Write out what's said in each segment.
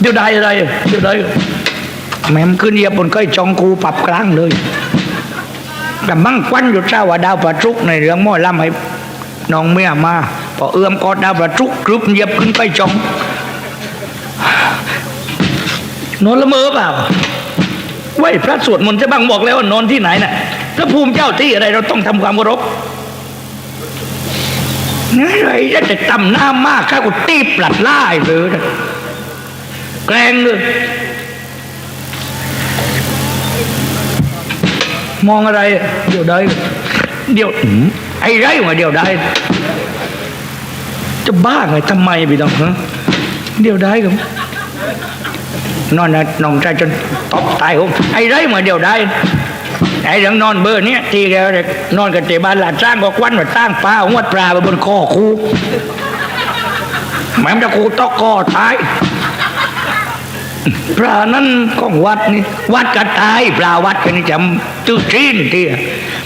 เดี๋ยวได้อะไรเดี๋ยวได้แม่มขึ้นเยียบนก้อยจองกูปรับกลางเลยแต่มั่งควันอยู่เจ้าว่าดาวประทุกในเรื่องม้อลำให้น้องเมียมาพอเอื้อมกอดดาวประทุกกรึบเยียบขึ้นก้อยจองนอนละเมอเปล่าไหวพระสวดมนต์จะบังบอกแล้วว่านอนที่ไหนน่ะพระภูมิเจ้าที่อะไรเราต้องทำความเคารพอะไรจะแต่ตำหน้ามากข้ากูตีปลัดล่าเลยนะ แกล้งเลยมองอะไรอะเดี๋ยวได้ เดี๋ยวอืมไอ้ไรวะเดี๋ยวได้ จะบ้าไงทำไมพี่ต้องฮะเดี๋ยวได้กับนอนนะนอนใจจนตบตายผมไอ้ไรมาเดี๋ยวได้ไอ้เรื่องนอนเบอร์เนี้ยทีแกนอนกับเตบ้านหลานจ้างก็ควันมาตั้งปลาหัวปลาไปบนคอคูแม่มจะคูตอกคอตาย ปลานั้นของวัดนี่วัดกระตายปลาวัดกันนี่จำตื้อจีนที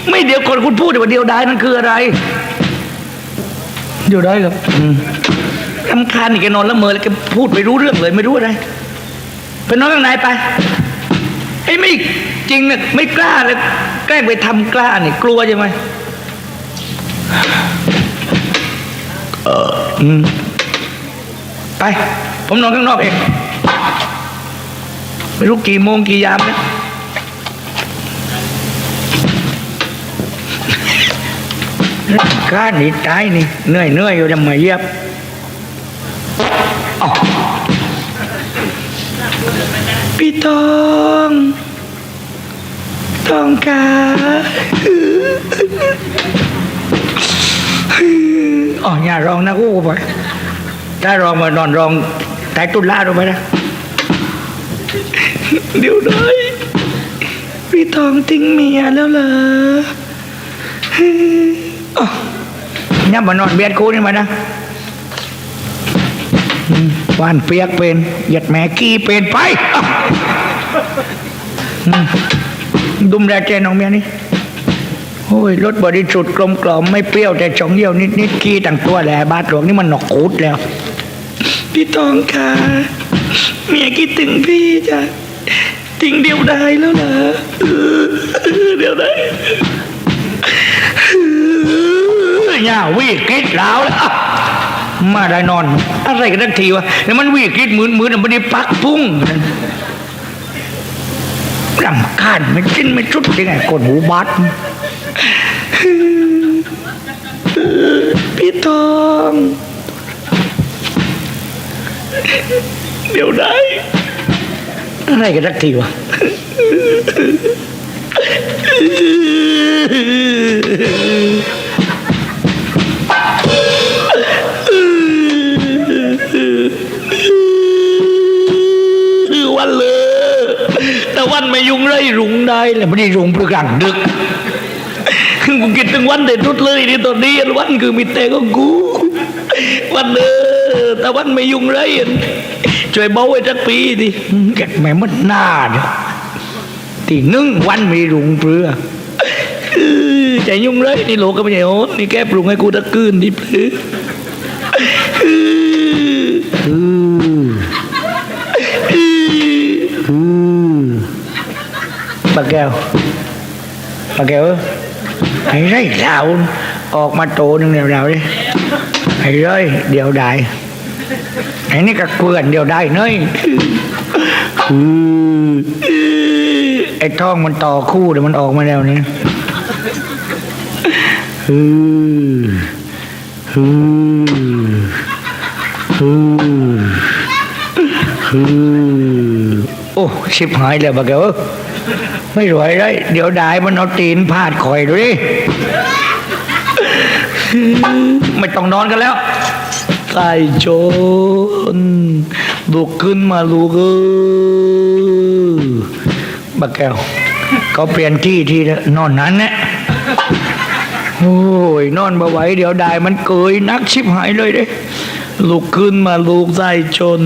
ไม่เดี๋ยวคนคุณพูดว่าเดียวได้นั่นคืออะไร เดี๋ยวได้ครับอืมรำคาญนี่แกนอนแล้วเมอแล้วแกพูดไม่รู้เรื่องเลย ไม่รู้อะไรไปนอนข้างในไปไอ้ไม่จริงเนี่ยไม่กล้าเลยแกล้งไปทำกล้าเนี่ยกลัวใช่ไหมเอออืมไป ผมนอนข้างนอกเอง ไม่รู้กี่โมงกี่ยามนะกล้าหนีตายนี่เหนื่อยเหนื่อยอยู่จะมาเยียบพี่ทองทองกาอ๋ออย่าร้องนะกูไปถ้าร้องมานอนร้องแต่ตุลาดูไปนะ เดี๋ยวได้พี่ทองทิ้งเมียแล้วเหรออ๋อเนี่ยมานอนเบียดกูนี่มานะวานเปียกเป็นหยียดแม่กี้เป็นไปดุมแรเจน้องเมียนี่โอ้ยรสบริสุทธิ์กลมกล่อมไม่เปรี้ยวแต่ชองเยี่ยวนิดนิดๆกี้ต่างตัวแหละบาดหลวงนี่มันหนอกคูดแล้ว พี่ทองค่ะเมียคิดถึงพี่จ้ะ ทิ้งเดียวได้แล้วเหรอเดียวได้อย่าวิกฤตแล้วละมาได้นอน อะไรกันทักทีวะแล้วมันวิกฤตมืนมืนมันไม่ได้ปักพุ่งรำคาญไม่จิ้นไม่ชุดยังไงคนหูบาดพี่ทอง เดี๋ยวได้ อะไรกันสักทีวะวันเลยแต่วันไม่ยุ่งไรรุงได้เลยไม่ได้รุงเพื่อกลางดึกกูคิดถึงวันเด็ดทุดเลยนี่ตอนนี้วันคือมีแต่ก็กู วันเออแต่วันไม่ยุ่งไร ช่วยเบาไว้สักปีดิแกแม่มันหน้าเนี่ยที่หนึ่งวันไม่รุงเปลือใจยุ่งเลยนี่โลก็ไม่ใช่โอ้นี่แกปรุงให้กูตะกืนดิเปลือเออเออเออปากแก้วปากแก้วไอ้ไรเหล่าออกมาโตหนึ่งเดียวเราดิไอ้เร้ยเดียวได้ อ้นี่ก็เกลื่อนเดียวได้เนยอือไอ้ท้องมันต่อคู่เดี๋ยวมันออกมาแล้วนี่อืออืออืออือโอ้ชิบหายแล้วปากแก้วเอ้ยไม่รวยเลยเดี๋ยวได้มันเอาตีนพาดคอยดูดิไม่ต้องนอนกันแล้ว ใส่โจนลุกขึ้นมาลูกเออบักแก้วเขาเปลี่ยนที่ที่นอนนั้นเนี่ยโอ้ยนอนมาไหวเดี๋ยวได้มันเกยนักชิบหายเลยเด้ลุกขึ้นมาลูกใส่ชน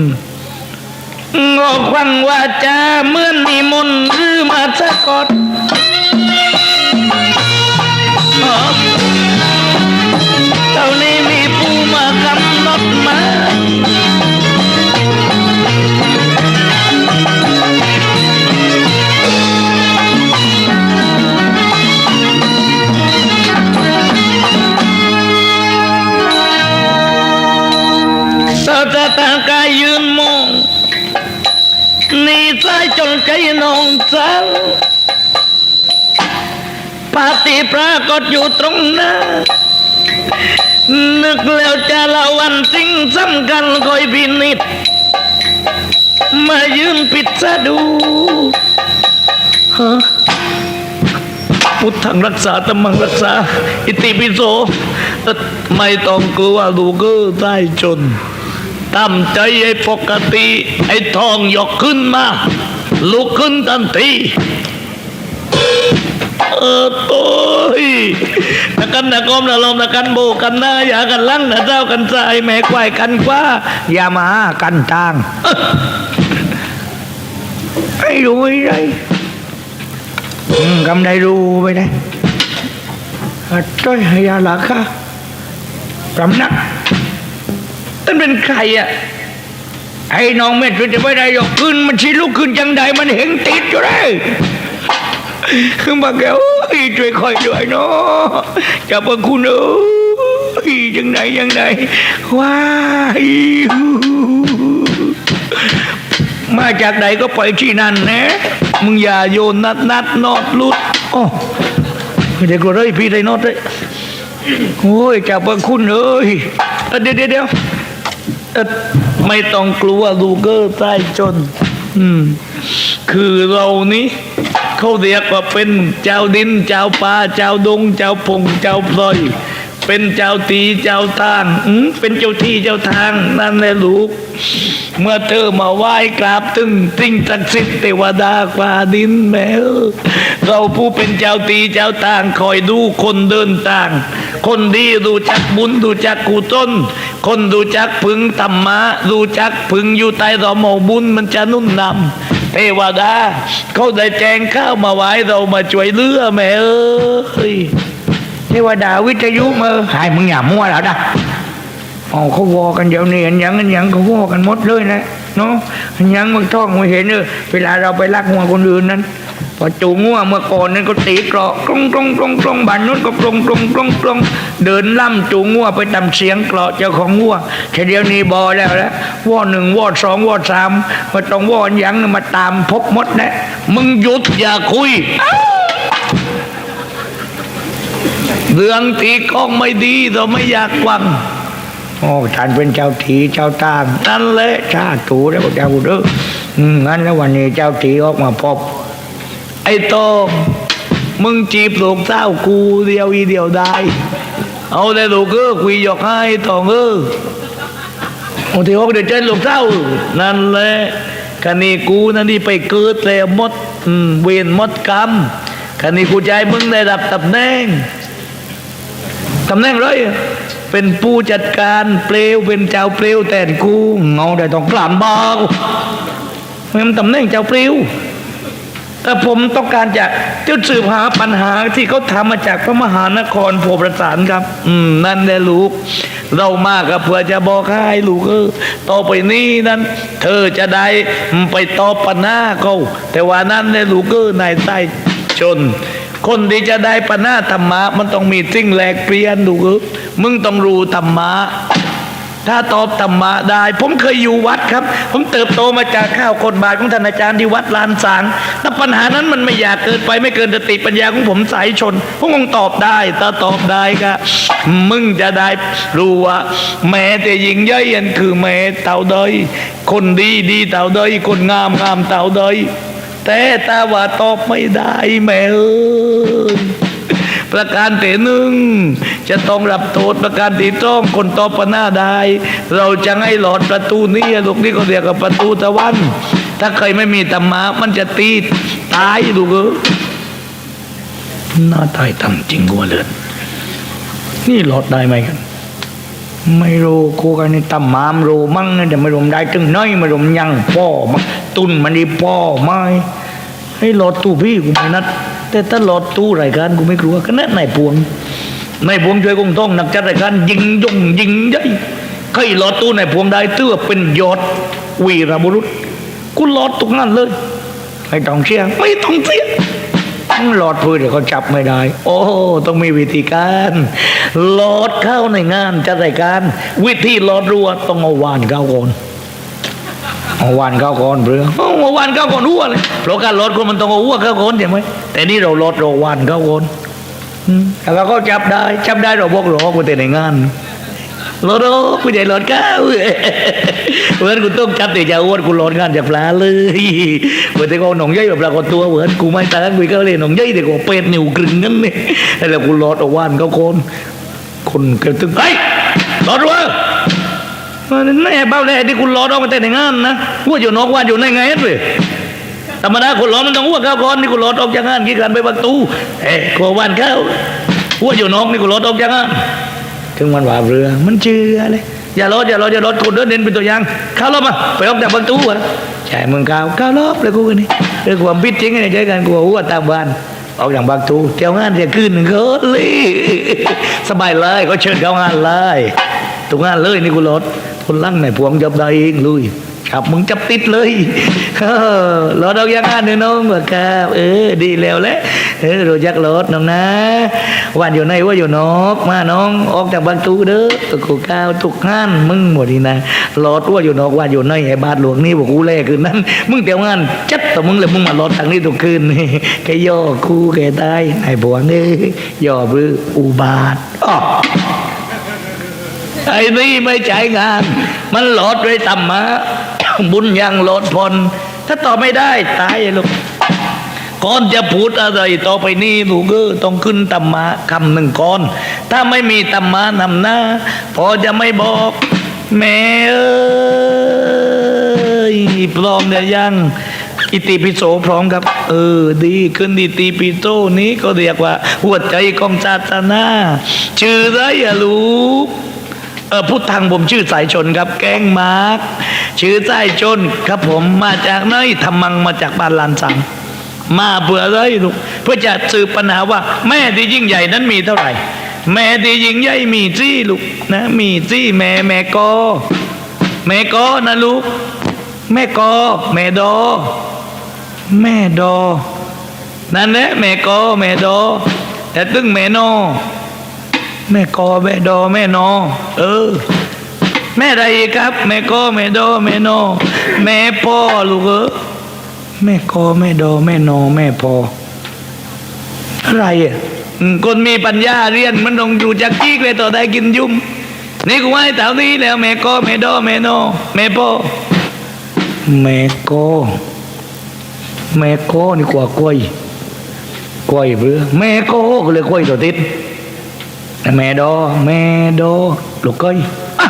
งอกฟังว่าจะเมื่อนมีมนต์หรือมาสะกดเท่านี้มีผู้มากำหน ปาฏิปรากฏอยู่ตรงหน้า นึกแล้วจะละวันสิ่งสำคัญคอยพินิจมายืนปิดซะดูฮะพุทธังรักษาตมังรักษา อิติปิโสไม่ต้องกลัวลูกได้จนตั้มใจให้ปกติ ไอ้ทองยกขึ้นมา ลุกขึ้นทันที เออโต้ยนักกันนักกอมนักลมนักกันโบกันหน้าอย่ากันลังนะเจ้ากันใจแม่ควายกันกว่าอย่ามาหากันทางไอ้รู้ไอ้ไรอืมกำได้รู้ไปได้อะจ้อยหายาหลักค่ะกำนักนั่นเป็นใครอะไอ้น้องเม็ดมันจะไม่ได้ยกขึ้นมันชิลุกขึ้นจังใดมันเห็นติดอยู่เลย คือมาแกโอ้ยช่วยคอยด้วยเนาะจะเป็นคุณเอ้ยยังไงยังไงว้ายมาจากไหนก็ไปที่นั่นนะมึงอย่าโยนนัดนัดนอดลุดโอ้เด็กก็เลยพี่ไดนอดเลยโอ้ยจะเป็นคุณเอ้ยเอ้อเดี๋ยวเดี๋ยวเดียวไม่ต้องกลัวลูกเกอร์ใต้จน อืม คือเรานี้ เขาเรียกว่าเป็นเจ้าดิน เจ้าป่าเจ้าดง เจ้าพงเจ้าพลอย เป็นเจ้าตีเจ้าทางอืเป็นเจ้าที่เจ้าทางนั่นแหละลูก เมื่อเธอมาไหว้กราบตึงสิ่งศักดิ์สิทธิ์เทวดากว่าดินแม่เอ้เราผู้เป็นเจ้าตีเจ้าทางคอยดูคนเดินทาง คนดีดูจักบุญดูจักกูต้น คนดูจักพึงธรรมะดูจักพึงอยู่ใต้รอมอบุญมันจะนุ่นนำ เทวดาเขาได้แจงข้าวมาไว้เรามาช่วยเลือแม่เอ้ยเทวดาวิทยุมาหายมึงอย่ามั่วแล้วนะอ๋อเขาวอกันเดี๋ยวนี้อันยังอันยังเขาวอกันหมดเลยนะเนาะอันยังมันท่องมึงเห็นเออเวลาเราไปลักงัวคนอื่นนั้น พอจูงงัวเมื่อก่อนนั้นก็ตีเกราะกรงกรงกรงกรงบานนู้นก็กรงกรงกรงกรงเดินล่ำจูงงัวไปตามเสียงเกราะเจ้าของงัวแต่เดี๋ยวนี้บอแล้วแล้ววอหนึ่งวอสองวอสามมาต้องวออันยังมาตามพบมดนะมึงหยุดอย่าคุยเรื่องที่กล้องไม่ดีเราไม่อยากฟังโอ้ท่านเป็นเจ้าทีเจ้าตางนั่นแหละชาตูแล้วเจ้าเด้ออืมงั้นแล้ววันนี้เจ้าทีออกมาพบ ไอ้โตองมึงจีบลูกเต้ากูเดียวอีเดียวได้ เอาแต่ลูกเออคุยหยอกให้ตองเออโอ้ที่ออกเดี๋ยวเจนลูกเต้า นั่นแหละคันนี้กูนั่นนี่ไปเกิดแล้วมดเวรหมดกรรมคันนี้กูใจมึงได้รับตำแหน่งตำแหน่งเลยเป็นผู้จัดการเปลวเป็นเจ้าเปลวแต่นกูเงาได้ต้องกลามบากมันตำแหน่งเจ้าเปลว ผมต้องการจะจะสืบหาปัญหาที่เขาทำมาจากพระมหานครโพประสานครับ อืม นั่นแหละลูก เรามากกับเพื่อจะบอกให้ลูกเออต่อไปนี้นั้น เธอจะได้ไปตอบปัญหาเขาแต่ว่านั่นแหละลูกเออนายใต้ชนคนที่จะได้ปัญหาธรรมะ มันต้องมีสิ่งแหลกเปลี่ยนดูกเอ้ยมึงต้องรู้ธรรมะ ถ้าตอบธรรมะได้ ผมเคยอยู่วัดครับ ผมเติบโตมาจากข้าวคนบาทของท่านอาจารย์ที่วัดลานสางแต่ปัญหานั้นมันไม่อยากเกินไปไม่เกินสติปัญญาของผมสายชนผมคงตอบได้ถ้าตอบได้ก็มึงจะได้รู้ว่า แม้แต่ยิงย่อยอันคือแม่เต่าเดยคนดีดีเต่าเดยคนงามงามเต่าเดยแต่ตาว่าตอบไม่ได้แม่เอ้ย ประการที่หนึ่งจะต้องรับโทษประการที่ต้องคนตอบปัญหาได้ เราจะให้หลอดประตูนี้ลูกนี่ก็เรียกว่าประตูตะวัน ถ้าเคยไม่มีธรรมะมันจะตีตายลูกเอ้ยน่าตายต่ำจริงกว่าเลือนนี่หลอดได้ไหมกันไม่รู้กูกันนี่ตำมามรู้มั่งนะแต่ไม่รู้ได้ถึงน้อยไม่รู้ยังพ่อมักตุนมันดีพ่อไม่ให้หลอดตู้พี่กูไม่นัด แต่ถ้าลอดตู้รายการกูไม่กลัวก็นั่นนายพวงนายพวงช่วยกงต้องนักจัดรายการยิงยงยิงยัยใครหลอดตู้นายพวงได้ตื้อเป็นยอดวีรบุรุษกูหลอดตรงนั้นเลยไม่ต้องเสียไม่ต้องเสียหลอดพูดเดี๋ยวเขาจับไม่ได้ โอ้ต้องมีวิธีการหลอดเข้าในงานจัดรายการ วิธีหลอดรัวต้องเอาวานเข้าก่อน เอวันเข้าก่อนเพื่อเอาวันเข้าก่อนอ้วนเลยเพราะการลดคนมันต้องอาอ้วนเข้าก่อนใช่ไหมแต่นี่เราลดเราวันเข้าก่อนอืมแต่ว่าก็จับได้จับได้เราบอกหลอกไปแต่ในงานรถโอ้กูใหญ่รถก้าวเหมือนกูต้องจับแต่จะอ้วนกูรถงานจากปลาเลยเหมือนแต่ก็หนองย่อยแบบปลากฏตัวเหมือนกูไม่ตายกูก็เลยหนองย่อยแต่ก็เป็ดนิวกรึงนั่นนี่แล้วกูรถอาวันเข้าก่อนคนเกิดตึงเฮ้ยรถวะมัน แน่เบ้าแน่ที่คุณรอดออกมาแต่ในงานนะว่าอยู่นอกว่าอยู่ในไงเลยธรรมดาคนรอมันต้องอ้วกเข้าก่อนนี่คุณรอดออกจากงานกี่กันไปประตูเอ้กลัววันเข้าว่าอยู่นอกนี่คุณรอดออกจากงานถึงวันว่าเรือมันเชื่อเลยอย่ารอดอย่ารอดอย่ารอดคุณเดินเดินเป็นตัวอย่างเข้ารอบมาไปออกจากประตูวะใช่มึงเข้าเข้ารอบเลยกูนี่เรื่องความพิดจริงไงใจกันกูว่าตามบ้านออกจากประตูเที่ยวงานเที่ยวคืนหนึ่งก็เลยสบายเลยก็เชิญเข้างานเลยตรงงานเลยนี่กูรถ คนลั่งในพวงจับได้เองลุยครับมึงจับติดเลยเออรถเอาอย่างนั้นเนอะน้องบอกครับเออดีแล้วแหละเออรู้จักรถน้องนะวันอยู่ในว่าอยู่นอกมาน้องออกจากประตูเด้อตะกูก้าวทุกงานมึงหมดนี่นะรถว่าอยู่นอกว่าอยู่ในไอ้บาทหลวงนี่บอกกูแลคืนนั้น มึงเตียวงานจัดต่อมึงเลยมึงมารถทางนี้ทุกคืนแกย่อคู่แกได้ไอ้บวงเอ้ยย่อบืออุบาทอ้อ ไอ้นี่ไม่ใช่งาน มันหลดด้วยธรรมะบุญยังหลดพลถ้าตอบไม่ได้ ตายลูกก่อนจะพูดอะไรต่อไปนี้ลูกเออต้องขึ้นธรรมะคำหนึ่งก่อน ถ้าไม่มีธรรมะนำหน้า พอจะไม่บอก แม่เอ้ยพร้อมเนี่ยยังอิติปิโสพร้อมครับ เออ ดีขึ้นอิติปิโสนี้ก็เรียกว่า หัวใจของศาสนาชื่อไรอะลูก เออพุทธังผมชื่อสายชนครับ แกงมาร์กชื่อสายชนครับผมมาจากไหนธรรมังมาจากบ้านลานสังมาเพื่ออะไรลูกเพื่อจะสืบปัญหาว่า แม่ที่ยิ่งใหญ่นั้นมีเท่าไหร่ แม่ที่ยิ่งใหญ่มีจี้ลูกนะมีจี้แม่แม่กอแม่กอนะลูก แม่กอแม่ดอ แม่ดอ นั่นแหละแม่กอแม่ดอแต่ตึงแม่นอ แม่กอแม่ดอแม่นอ เออ แม่อะไรครับ แม่กอแม่ดอแม่นอ แม่พ่อลูกเออแม่กอแม่ดอแม่นอ แม่พ่ออะไรอะคนมีปัญญาเรียนมันต้องอยู่จากจีกเลยต่อได้กินยุ่มนี่กูว่าให้แถวนี้แล้วแม่กอแม่ดอแม่นอแม่พ่อแม่กอแม่กอนี่กว่ากล้วยกล้วยเบื่อแม่กอก็เลยกล้วยตัวติด แม่ดอแม่ดอลูกก้อยอะ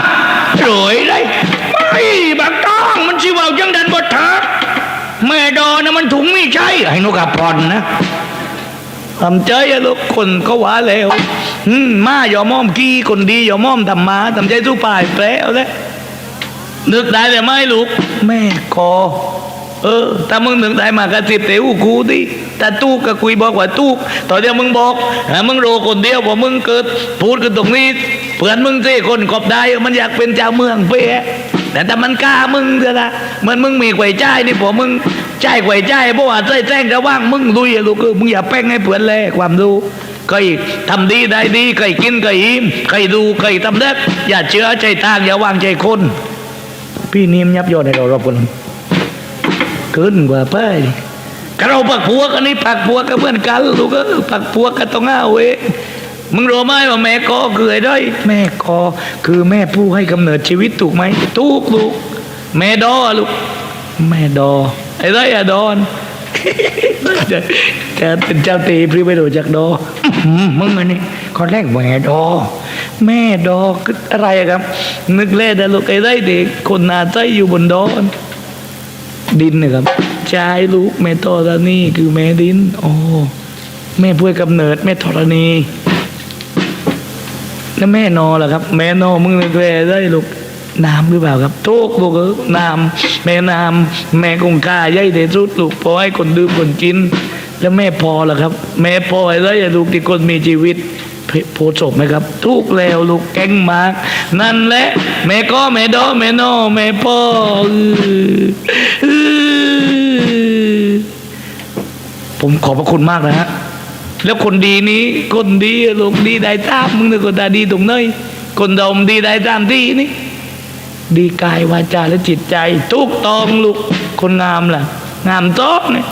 รวยเลยไม่บักต้องมันสิเว่าจังดันบดทักแม่ดอนะมันถุงไม่ใช่ให้นุกับพรนะทำใจอะลูกคนก็ว่าแล้วอืมมาอย่าม่อมกี้คนดีอย่าม่อมทำมาทำใจสู้ป่ายแปลเอาเลยนึกได้เลยไหมลูกแม่คอ เออถ้ามึงนึกได้มากระสิบเตวกูดิแต่ตู้ก็คุยบอกว่าตู้ต่อเดียวมึงบอกอะมึงโรคนเดียวพอมึงเกิดพูดกันตรงนี้เพื่อนมึงสิคนกอบได้มันอยากเป็นเจ้าเมืองเป๊ะแต่ถ้ามันกล้ามึงเถอะนะเหมือนมึงมีไข่ใจนี่พอมึงใจายไข่ใจเพราะว่าใจแจ้งจะว่างมึงลุยอะลูกเออมึงอย่าแป้งให้เพื่อนเลยความรู้เคยทำดีได้ดีเคยกินเคยอิ่มเคยดูเคยทำเด็กอย่าเชื่อใจทางอย่าวางใจคน พี่นิ่มยับยอดในเรารอบคน เกินกว่าไปกเราปักผัวกันนี่ปักผัวกันเหมือนกันลูกเออปักผัวกันต้องเอาเองมึงรู้ไหมว่าแม่กอคืออะไรแม่กอคือแม่ผู้ให้กำเนิดชีวิตถูกไหมถูกลูกแม่ดอลูกแม่ดอไอ้ไรอะดอนแกเป็นเจ้าตีพรีไปดูจากดออื้อหือมึงอันนี้คนแรกแม่ดอ แม่ดอคืออะไรอะครับ นึกเล่นนะลูกไอ้ไรเด็กคนหนาใจอยู่บนดอน ดินนะครับชายลูกแม่ธรณีคือแม่ดินโอ้แม่พูดกำเนิดแม่ธรณีแล้วแม่นอล่ะครับ แม่นอมึงเลยแกได้ลูกน้ำหรือเปล่าครับทุกลูกเออน้ำแม่น้ำแม่คงกาใหญ่เด็ดสุดลูกพอให้คนดื่มคนกิน แล้วแม่พอล่ะครับ แม่พอไอ้ไรอะลูกที่คนมีชีวิตโพสบไหมครับ ทุกแล้วลูกแก้งมากนั่นแหละแม่ก็แม่ดอแม่นอแม่พ่อ ผมขอบพระคุณมากนะฮะ แล้วคนดีนี้ คนดีลูกดีได้ตามมึงเนี่ยคนตาดีตรงไหนคนดมดีได้ตามที่นี่ ดีกายวาจาและจิตใจ ทุกตองลูกคนงามล่ะ งามจอกเนี่ย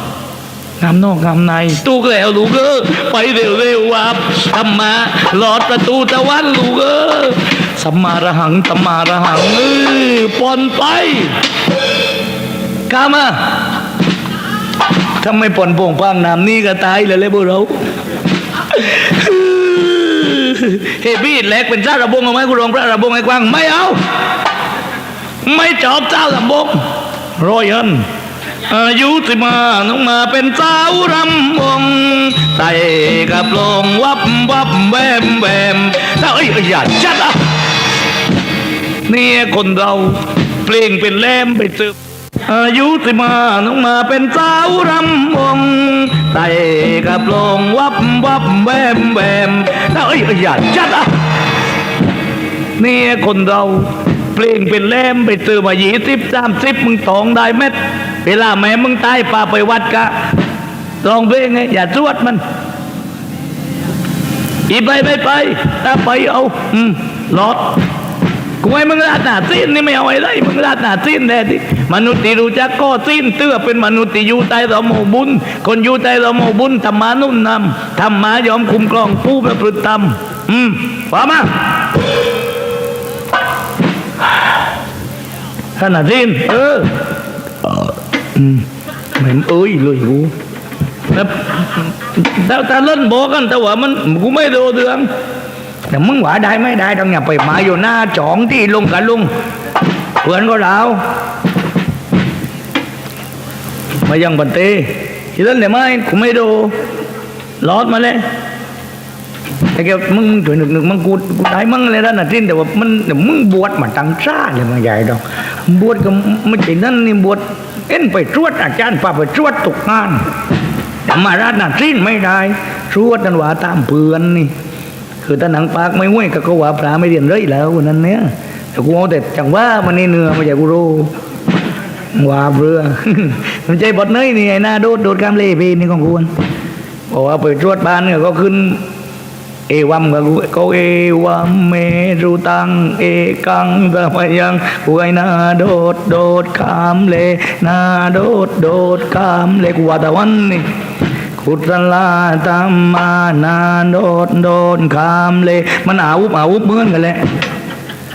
งามนอกงามในตุกแล้วลูกเออไปเร็วเร็ววับธรรมาหลอดประตูตะวันลูกเออสัมมาระหังสัมมาระหังเออปอนไปกามา ถ้าไม่ปอนโป่งป้างน้ำนี่ก็ตายเลยเลยพวกเราเฮ้พี่แหลกเป็นเจ้าระบงเอาไหมกูรองพระระบงไอ้กวางไม่เอา ไม่จอบเจ้าระบงรอยันอายุสิมาน้องมาเป็นสาวรำวงไต่กับลงวับวับแวมแวมแล้วเอ้ยอย่าจัดอะเนี่ยคนเราเพลงเป็นแลมไปซึม อายุสิมาน้องมาเป็นสาวรำวงไต่กับลงวับวับแวมแวมแล้วเอ้ยอย่าจัดอะเนี่ยคนเราเพลงเป็นแลมไปซื้อมายี่สิบสามสิบมึงตองได้เม็ด เวลาแม่มึงตายป่าไปวัดกะตองเพลงไงอย่าสวดมันอีไปไปไปถ้าไปเอา อืมลอด กูให้มึงลาดหนาสิ้นนี่ไม่เอาไอ้ไรมึงลาดหนาสิ้นแน่ที่มนุษย์ที่รู้จักก็สิ้นเตื้อเป็นมนุษย์ที่อยู่ใต้สมบุญ คนอยู่ใต้สมบุญธรรมานุ่นนำธรรมายอมคุ้มครองผู้ประพฤติธรรมอืมว่ามาขนาดสิ้นเอออืมเหมือนเอ้ยเลยกูแล้วแต่แต่เล่นบอกกันแต่ว่ามันกูไม่โดนเดือง แต่มึงหวาได้ไม่ได้ต้องอย่าไปมาอยู่หน้าจ่องที่ลุงกับลุงเพื่อนก็เรามายังบันเตที่เล่นได้ไหมกูไม่ดนลอดมาเลยแต่แกมึงถอยหนึ่งหนึ่งมึงกูกูได้มึงเลยนะนะทิ้นแต่ว่ามันเดี๋ยวมึงบวชมาตั้งชาเลยมาใหญ่ดอก บวชก็ไม่ใช่นั่นนี่บวชเอ็นไปตรวจอาจารย์พาไปตรวจตกงานแต่มาราชนาทิ้นไม่ได้ตรวจนันว่าตามเพื่อนนี่ คือถ้าหนังปากไม่ห้วยก็ก็ว่าพระไม่เรียนเลยแล้ววันนั้นเนี่ยแต่กูเอาแต่จังว่ามันนี่เนื้อมาจากกูรู้ว่าเรือมันใจบดเนยนี่ไอ้หน้าโดดโดดกามเล่เพนี่ของกูบอกว่าไปตรวจบ้านเนี่ยก็ขึ้น เอวัมก็รู้ก็เอวัมเมรุตัง เอกังสมยังหวยนาโดดโดดขามเลนาโดดโดดขามเลกว่าตะวันนี่ ขุดลาตามมานานโดดโดดขามเลมันอาวุบอาวุบเหมือนกันแหละ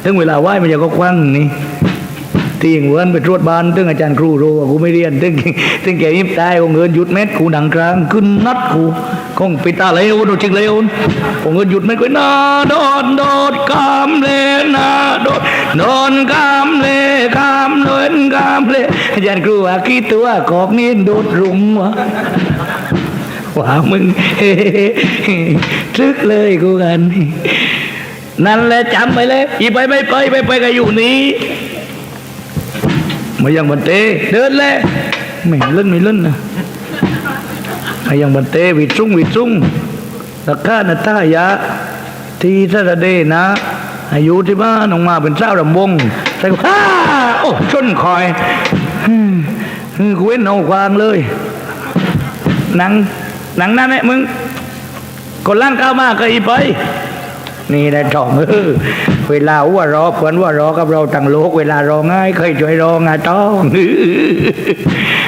ถึงเวลาไหว้มันจะก็ควังนี่ที่เหมือนไปตรวจบ้านตึงอาจารย์ครูรู้ว่ากูไม่เรียนตึงตึงแกยิบตายของเงินหยุดเม็ดกูดังกลางขึ้นนัดกูคงปิตาเลยโดนจิกเลยโอนของเงินหยุดเม็ดกูนาโดดโดดกามเลนาโดดโดนกามเลกามเลินกามเลอาจารย์ครูว่ากี่ตัวกอกนี่โดดรุงวะ ว่ามึงทึกเลยกูกัน นั่นแหละจำไปเลยอีไปไม่ไปไปไปก็อยู่นี้มายังบันเตเดินเลยไม่เล่นไม่เล่นนะมายังบันเตวิจุ้งวิจุ้งตะข้านาตายะ ทีทะเดนะ อายุที่บ้านออกมาเป็นเจ้ารำวงใส่ฮ่าโอ้ชนคอยฮึ่มฮึ่มกูเว้นเอาควางเลยนัง หนังนั่นแหละมึงคนล่างก้าวมากก็อีไป นี่ได้ทองเออเวลาว่ารอเพื่อนว่ารอกับเราตั้งโลก เวลารอง่ายเคยช่วยรองาต้อง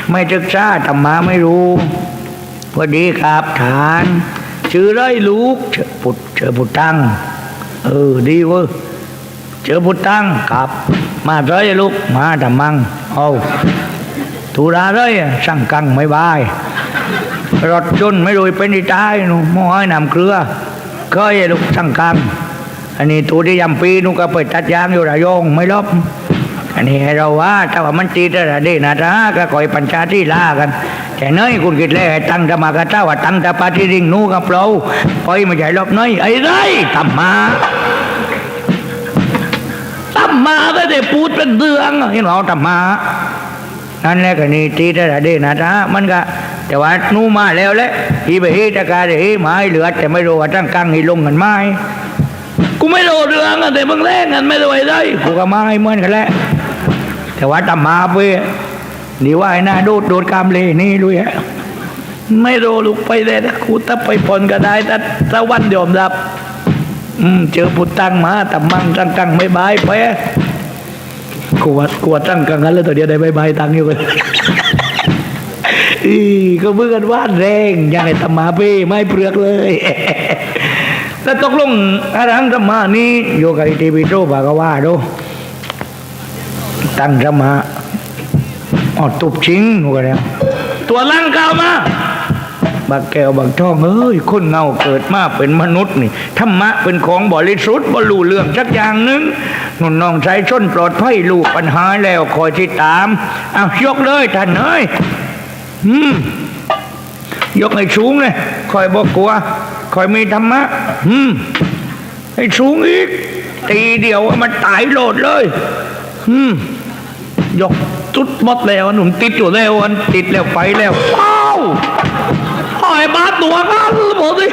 ไม่ศึกษาธรรมะไม่รู้พอดีครับฐานชื่อไรลูกเจอพุทเจอพุทธังเออดีเว้ยเจอพุทธังครับ มาไรลูกมาธรรมังเอาธุระไรสั่งกังไม่บาย รถจนไม่รวยเป็นที่ตายหนูมอให้นำเกลือเคยลูกสั่งกังอันนี้ตัวที่ยำปีนูก็ไปตัดยางอยู่ระยองไม่ลบอันนี้ให้เราว่าถ้าว่ามันตีระเดนะจ๊ะก็คอยปัญชาที่ลากัน แต่เนยคุณคิดแล้วตั้งธรรมากระเจ้าว่าตั้งต่ปาที่ริงนู้กับเราปล่อยมาใหญ่รอบเนยไอ้ไรทำมาทำมาก็ได้พูดเป็นเรื่องเห็นเราทำมานั่นแหละก็นี่ตีระเดนะจ๊ะมันก็ แต่ว่านู่มาแล้วแหละอีไปเฮตะการเฮไม้เหลือ แต่ไม่รู้ว่าตั้งกลางให้ลงกันไม้กูไม่รู้เรื่องอะแต่มึงแล่งกันไม่รู้ไอ้ได้กูก็ไม้เหมือนกันแหละแต่ว่าตำมาไปนี่ว่าไอ้หน้าโดดโดดกามเลนี่ด้วยไม่รู้ลูกไปเลยนะกูถ้าไปผ่อนก็ได้แต่ถ้าวันยอมรับ อืมเจอพุทธังมาตำมังตั้งกังไม่บายไปกูว่ากูว่าตั้งกังนั้นแล้วตัวเดียวได้ใบใบายตังอยู่กัน อีก็เบื่อกันว่านแรงอยากให้ธรรมาเป้ไม่เปลือกเลยแล้วตกลงอารังธรรมานี่โยกับอิติปิโตบากว่าโดตั้งธรรมาอ๋อตุบชิงหัวแล้วตัวลังกามาบักแก้วบักทองเอ้ยคนเงาเกิดมาเป็นมนุษย์นี่ธรรมะเป็นของบริสุทธิ์บรรลุเรื่องสักอย่างนึงนุ่นน้องใจชนปลอดภัยลูกปัญหาแล้วคอยติดตามอ้าวยกเลยท่านเอ้ย ยกให้สูงเลยคอยบอกกลัวคอยมีธรรมะให้สูงอีก ตีเดียวมันตายโลดเลยยกจุดมดแล้วหนุ่มติดอยู่แล้วอันติดแล้วไปแล้วอ้าวหอยบาตัวกันบอกสิ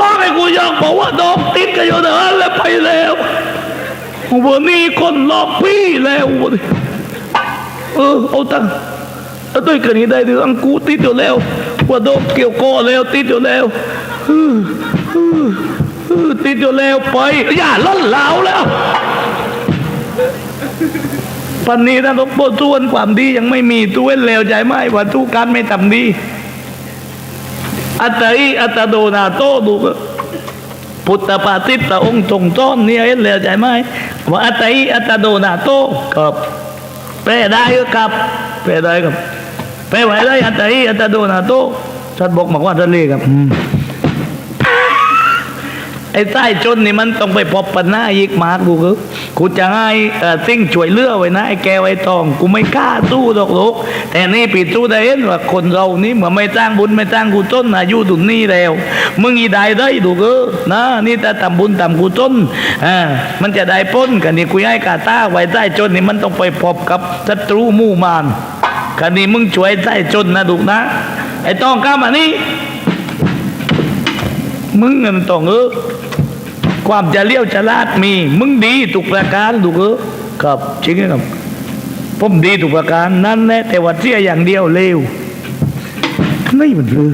ล้อให้กูยอกบอกว่าดอกติดกันอยู่เดินแล้วไปแล้ววันนี้คนลอกพี่แล้วดิ เออเอาตังเอาด้วยกันนี้ได้เรื่องกูติดอยู่แล้วว่าดอกเกี่ยวคอแล้วติดอยู่แล้วเออเออเออติดอยู่แล้วไปอย่าล่อนเหลาแล้วปันนี้ถ้าต้องปส่วนความดียังไม่มีตัวเลวใจไหมว่าทุกการไม่ทำดี อัตติอัตโดนาโตดูพุทธปาติตะองค์ทรงต้อนเนี่ยเลวใจไหมว่าอัตติอัตโดนาโตกับ แปได้ก็ครับไปลได้ครับแปลไว้ไไอ้ใต้จนนี่มันต้องไปพบปัญหาอีกมากกูคือกูจะให้สิ่งช่วยเลือไว้นะไอ้แกไอ้ทอง กูไม่กล้าสู้ดอกลูกแต่นี่ปีสู้ได้เห็นว่าคนเรานี่เมื่อไม่สร้างบุญไม่สร้างกุศลอายุดุนนี่แล้ว มึงอีได้ได้ดูกเอนะนี่ถ้าทำบุญทำกุศลอ่ามันจะได้พ้นกันนี่กูให้กาตาไว้ใต้จนนี่มันต้องไปพบกับศัตรูมู่มารกันนี่มึงช่วยใต้จนนะดูนะไอ้ต้องข้ามานี่ มึงเงินต้องเออความจะเลี้ยวจะลาดมี มึงดีทุกประการถูกเออครับจริงไหมครับผมดีทุกประการนั่นแหละแต่ว่าเสียอย่างเดียวเลวนี่มันพลือ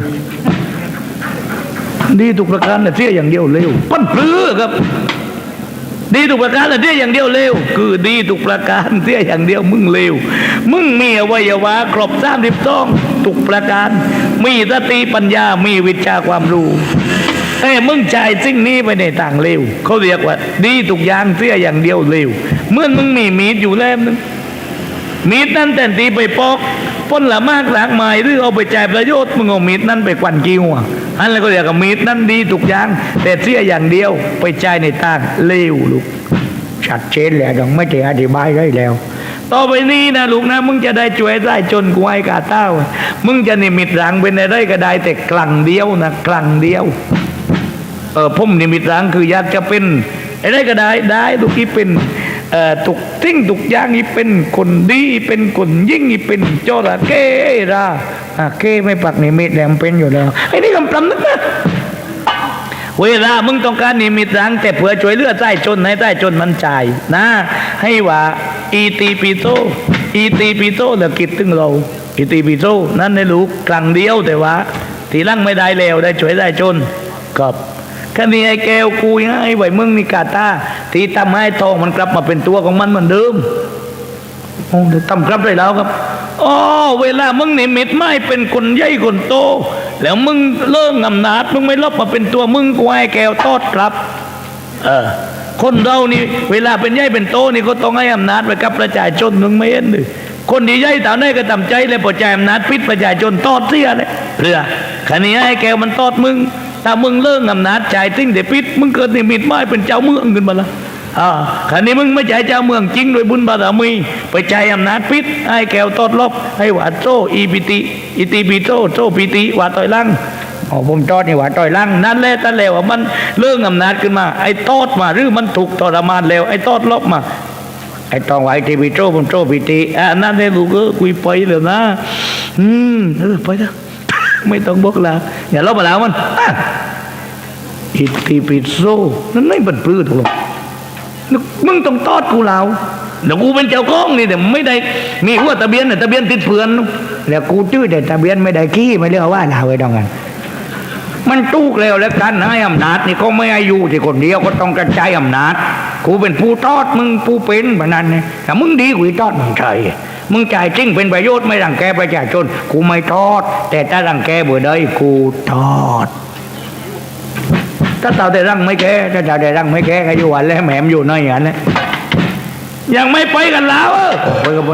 ดีทุกประการแต่เสียอย่างเดียวเลวมันพลือครับ ดีทุกประการแต่เสียอย่างเดียวเลวคือดีทุกประการเสียอย่างเดียวมึงเลวมึงมีอวัยวะครบสามสิบสองทุกประการ มีสติปัญญามีวิชาความรู้ เอ้มึงจ่ายสิ่งนี้ไปในต่างเร็วเขาเรียกว่า ดีทุกอย่างเสียอย่างเดียวเร็วเมื่อมึงมีมีดอยู่แล้วนึงมีดนั้นแต่นตีไปปอกพ้นละมากหลากหมายหรือเอาไปจ่ายประโยชน์มึงเอามีดนั้นไปกวนกิ้วอะอันนั้นก็เรียกว่ามีดนั้นดีทุกอย่าง แต่เสียอย่างเดียวไปจ่ายในต่างเร็วลูกชัดเจนแล้วต้องไม่ได้อธิบายได้แล้ว ต่อไปนี้นะลูกนะ มึงจะได้ช่วยได้จนกูให้กาเต้า มึงจะนิมิตรังเป็นอะไรก็ได้แต่คลังเดียวนะคลังเดียว เออผมนิมิตรังคืออยากจะเป็นอะไรก็ได้ได้ทุกที่เป็นเอ่อทุกทิ้งทุกย่างนี่เป็นคนดีเป็นคนยิ่งนี่เป็นจระเข้ราอะเก้ไม่ปักนิมิตแหลมเป็นอยู่แล้วไอ้นี่คำปลำนึกนะเวลามึงต้องการนิมิตรังแต่เผื่อช่วยเลือดใต้จนให้ใต้จนมันจ่ายนะ ให้ว่าอีตีปีโตอีตีปีโตแล้วคิดถึงเราอีตีปีโตนั่นในลูกครั้งเดียวแต่ว่า ทีลังไม่ได้แล้วได้ช่วยได้จนกับ แค่นี้ไอ้แก้วกูยังไอ้ไหวมึงนี่กาตาที่ทำให้ทองมันกลับมาเป็นตัวของมันเหมือนเดิมโอ้เดี๋ยวทำครับได้แล้วครับอ๋อเวลามึงนิมิตไม่เป็นคนใหญ่คนโต แล้วมึงเลิกอำนาจมึงไม่ลบมาเป็นตัวมึงกูให้แก้วทอดครับ เออคนเรานี่ เวลาเป็นใหญ่เป็นโตนี่ก็ต้องให้อำนาจไปกับประชาชนมึงไม่เห็นหรือคนที่ใหญ่ต่าได้ก็ทำใจเลยพอใจอำนาจพิษประชาชนทอดเสียเลยเพื่อคันนี้ให้แก้วมันทอดมึง ถ้ามึงเลิกอำนาจใจติ้งเดพิษมึงเกิดนิมิตไม่เป็นเจ้าเมืองขึ้นมาละอ่าคันนี้มึงไม่ใจเจ้าเมืองจริงโดยบุญบารมีไปใจอำนาจพิษให้แก้วทอดลบให้หวาดโซอีปิติอิติปิโซโซปิติหวาดต่อยลังอ๋อผมทอดนี่หว่าต่อยลังนั่นแหละตั้นแล้วว่ามันเรื่องอำนาจขึ้นมา ไอ้ทอดมาหรือมันถูกทรมานแล้ว ไอ้ทอดลบมาไอ้ตองไว้ทีพีโตผมโตพีตีอะนั่นเองลูกเออคุยไปเลยนะ อืมเออไปเถอะ ไม่ต้องบอกลาอย่าลบมาแล้วมันอะอิติปิโซนั่นไม่บันปลื้ดหรอกมึงต้องตอดกูแล้วเดี๋ยวกูเป็นเจ้าของนี่แต่ไม่ได้มีหัวทะเบียนแต่ทะเบียนติดเพื่อนแล้วกูชื่อแต่ทะเบียนไม่ได้ขี้ไม่เรียกว่าลาวไอ้ดองกัน มันตู้กแล้วแล้วกันให้อำนาจนี่เขาไม่อายุที่คนเดียวก็ต้องกระจายอำนาจกูเป็นผู้ทอดมึงผู้เป็นแบบนั้นเนี่ยแต่มึงดีกว่าทอดมึงใจมึงจ่ายจริงเป็นประโยชน์ไม่รังแกประชาชนกูไม่ทอด แต่ถ้ารังแกเบื่อได้กูทอด ถ้าเต่าแต่รังไม่แก้ถ้าเต่าแต่รังไม่แก้ก็อยู่วันแล้วแหมมอยู่น้อยอย่างนั้นยังไม่ไปกันแล้วเออไปกันไป